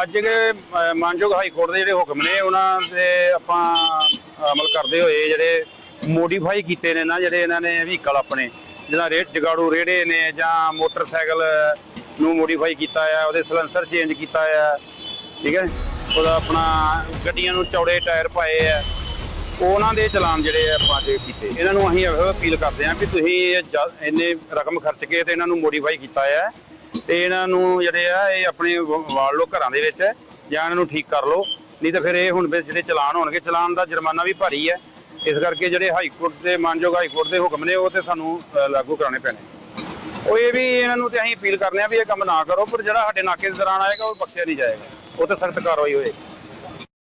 ਅੱਜ ਦੇ ਮਾਨਯੋਗ ਹਾਈ ਕੋਰਟ ਦੇ ਜਿਹੜੇ ਹੁਕਮ ਨੇ, ਉਹਨਾਂ ਦੇ ਆਪਾਂ ਅਮਲ ਕਰਦੇ ਹੋਏ ਜਿਹੜੇ ਮੋਡੀਫਾਈ ਕੀਤੇ ਨੇ ਨਾ, ਜਿਹੜੇ ਇਹਨਾਂ ਨੇ ਵਹੀਕਲ ਆਪਣੇ ਜਿਹਦਾ ਰੇਟ ਜਗਾੜੂ ਰੇੜੇ ਨੇ ਜਾਂ ਮੋਟਰਸਾਈਕਲ ਨੂੰ ਮੋਡੀਫਾਈ ਕੀਤਾ ਆ, ਉਹਦੇ ਸਲੈਂਸਰ ਚੇਂਜ ਕੀਤਾ ਆ, ਠੀਕ ਹੈ? ਉਹਦਾ ਆਪਣਾ ਗੱਡੀਆਂ ਨੂੰ ਚੌੜੇ ਟਾਇਰ ਪਾਏ ਆ। ਉਹਨਾਂ ਦੇ ਚਲਾਨ ਜਿਹੜੇ ਆ ਆਪਾਂ ਦੇ ਕੀਤੇ। ਇਹਨਾਂ ਨੂੰ ਅਸੀਂ ਇਹੋ ਅਪੀਲ ਕਰਦੇ ਹਾਂ ਕਿ ਤੁਸੀਂ ਇਹ ਇੰਨੇ ਰਕਮ ਖਰਚ ਕੇ ਤੇ ਇਹਨਾਂ ਨੂੰ ਮੋਡੀਫਾਈ ਕੀਤਾ ਹੈ ਤੇ ਇਹਨਾਂ ਨੂੰ ਜਿਹੜੇ ਆ, ਇਹ ਆਪਣੇ ਵਾਲ ਲੋ ਘਰਾਂ ਦੇ ਵਿੱਚ ਜਾਂ ਇਹਨਾਂ ਨੂੰ ਠੀਕ ਕਰ ਲਓ। ਨਹੀਂ ਤਾਂ ਫਿਰ ਇਹ ਹੁਣ ਫਿਰ ਜਿਹੜੇ ਚਲਾਨ ਹੋਣਗੇ, ਚਲਾਨ ਦਾ ਜੁਰਮਾਨਾ ਵੀ ਭਾਰੀ ਹੈ। ਇਸ ਕਰਕੇ ਜਿਹੜੇ ਹਾਈ ਕੋਰਟ ਦੇ, ਮਾਨਯੋਗ ਹਾਈ ਕੋਰਟ ਦੇ ਹੁਕਮ ਨੇ, ਉਹ ਤੇ ਸਾਨੂੰ ਲਾਗੂ ਕਰਾਉਣੇ ਪੈਣੇ। ਉਹ ਇਹ ਵੀ ਇਹਨਾਂ ਨੂੰ ਤੇ ਅਸੀਂ ਅਪੀਲ ਕਰਨੇ ਆ ਵੀ ਇਹ ਕੰਮ ਨਾ ਕਰੋ, ਪਰ ਜਿਹੜਾ ਸਾਡੇ ਨਾਕੇ ਦੇ ਦੌਰਾਨ ਆਏਗਾ, ਉਹ ਬਖਸ਼ਿਆ ਨਹੀਂ ਜਾਏਗਾ। ਉਹ ਤੇ ਸਖਤ ਕਾਰਵਾਈ ਹੋਏਗੀ।